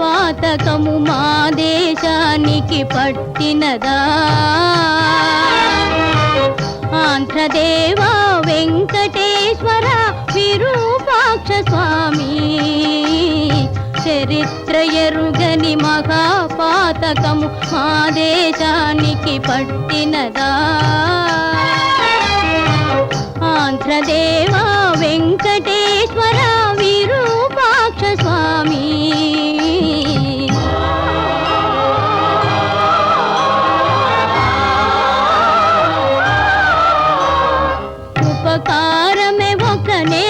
పాతకము మా దేశానికి పట్టినదా? ఆంధ్రదేవ వెంకటేశ్వర విరూపాక్ష స్వామి చరిత్ర ఎరుగని మహాపాతకము మా దేశానికి పట్టినదా? ఆంధ్రదేవ వెంకటేశ్వర पार में वो कने